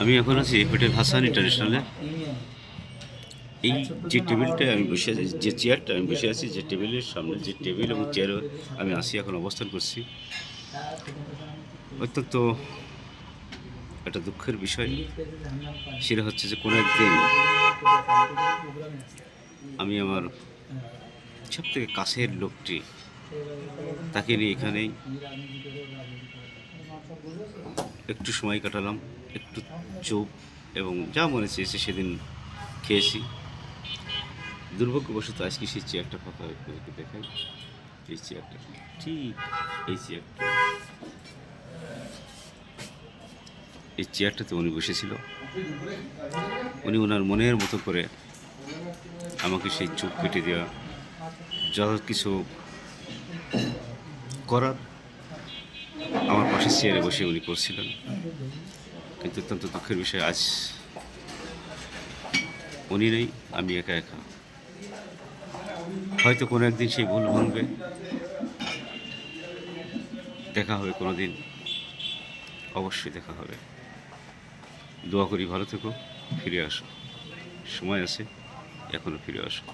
আমি এখন আছি হোটেল হাসান ইন্টারন্যাশনালে। এই যে টেবিলটা আমি বসে আছি, যে চেয়ারটা আমি বসে আছি, যে টেবিলের সামনে যে টেবিল এবং চেয়ারে আমি আসি এখন অবস্থান করছি। অত্যন্ত একটা দুঃখের বিষয়, সেটা হচ্ছে যে কোনো একদিন আমি আমার সব থেকে কাছের লোকটি, তাকে নিয়ে এখানেই একটু সময় কাটালাম, একটু চুপ এবং যা মনে চেয়েছে সেদিন খেয়েছি। দুর্ভাগ্যবশত আজকে সেই চেয়ারটা ফাঁকা আপনাদেরকে দেখাই। এই চেয়ারটা ঠিক এই চেয়ারটা। এই চেয়ারটাতে উনি বসেছিল। উনি ওনার মনের মতো করে আমাকে সেই চুপ কেটে দেওয়া, যা কিছু করার পাশের চেয়ারে বসে উনি করছিলেন। কিন্তু অত্যন্ত দুঃখের বিষয়, আজ উনি নেই, আমি একা একা। হয়তো কোনো একদিন সেই ভুল ভাঙবে। দেখা হবে কোনো দিন অবশ্যই দেখা হবে। দোয়া করি ভালো থেকো, ফিরে আসো। সময় আছে এখনও ফিরে আসো।